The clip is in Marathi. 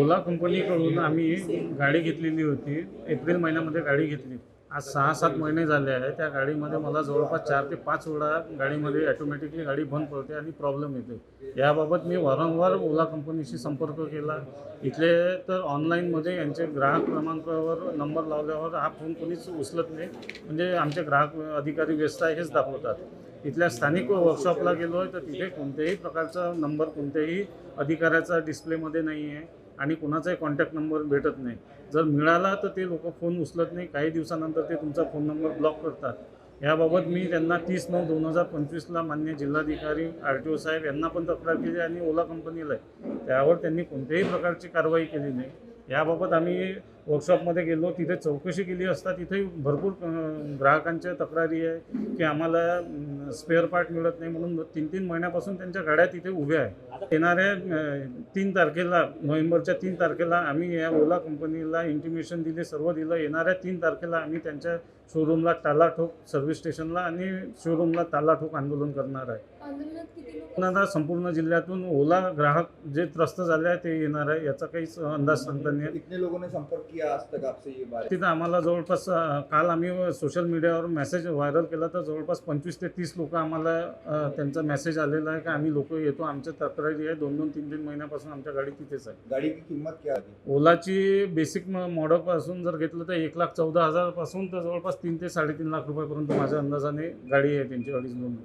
ओला कंपनीकडून आम्ही गाडी घेतलेली होती. एप्रिल महिन्यामध्ये गाडी घेतली. आज सहा सात महिने झाले आहे त्या गाडीमध्ये मला जवळपास चार ते पाच वेळा गाडीमध्ये ॲटोमॅटिकली गाडी बंद पडते आणि प्रॉब्लेम येते. याबाबत मी वारंवार ओला कंपनीशी संपर्क केला. इथले तर ऑनलाईनमध्ये यांचे ग्राहक क्रमांकावर नंबर लावल्यावर हा फोन कोणीच उचलत नाही. म्हणजे आमचे ग्राहक अधिकारी व्यस्त आहे हेच दाखवतात. इथल्या स्थानिक वर्कशॉपला गेलो आहे तर तिथे कोणत्याही प्रकारचा नंबर कोणत्याही अधिकाऱ्याचा डिस्प्लेमध्ये नाही आहे आणि कुणाचाही कॉन्टॅक्ट नंबर भेटत नाही. जर मिळाला तर ते लोक फोन उचलत नाही. काही दिवसानंतर ते तुमचा फोन नंबर ब्लॉक करतात. याबाबत मी त्यांना तीस नऊ दोन हजार पंचवीसला मान्य जिल्हाधिकारी आर टी ओ साहेब यांना पण तक्रार केली आणि ओला कंपनीला आहे त्यावर त्यांनी कोणत्याही प्रकारची कारवाई केली नाही. याबाबत आम्ही वर्कशॉपमध्ये गेलो तिथे चौकशी केली असता तिथे भरपूर ग्राहकांच्या तक्रारी आहे की आम्हाला स्पेअर पार्ट मिळत नाही म्हणून तीन तीन महिन्यापासून त्यांच्या गाड्या तिथे उभ्या आहे येणाऱ्या तीन तारखेला नोव्हेंबरच्या तीन तारखेला आम्ही या ओला कंपनीला इंटिमेशन दिले सर्व दिलं. येणाऱ्या तीन तारखेला आम्ही त्यांच्या शोरूमला टाला ठोक सर्व्हिस स्टेशनला आणि शोरूमला ताला ठोक आंदोलन करणार आहे. संपूर्ण जिल्ह्यातून ओला ग्राहक जे त्रस्त झाले आहे ते येणार आहे याचा काहीच अंदाज सांगता नाही संपर्क किया आज तक आपसे ये बात तिथं आम्हाला जवळपास काल आम्ही सोशल मीडियावर मेसेज व्हायरल केला तर जवळपास पंचवीस ते तीस लोक आम्हाला त्यांचा मेसेज आलेला आहे की आम्ही लोक येतो आमच्या तक्रारी आहे दोन दोन तीन तीन महिन्यापासून आमच्या गाडी तिथेच आहे. गाड़ी की कीमत क्या थी ओलाची बेसिक मॉडलपासून जर घेतलं तर एक लाख चौदा हजारपासून तर जवळपास तीन ते साडेतीन लाख रुपयापर्यंत माझ्या अंदाजाने गाडी आहे त्यांची अडीच दोन.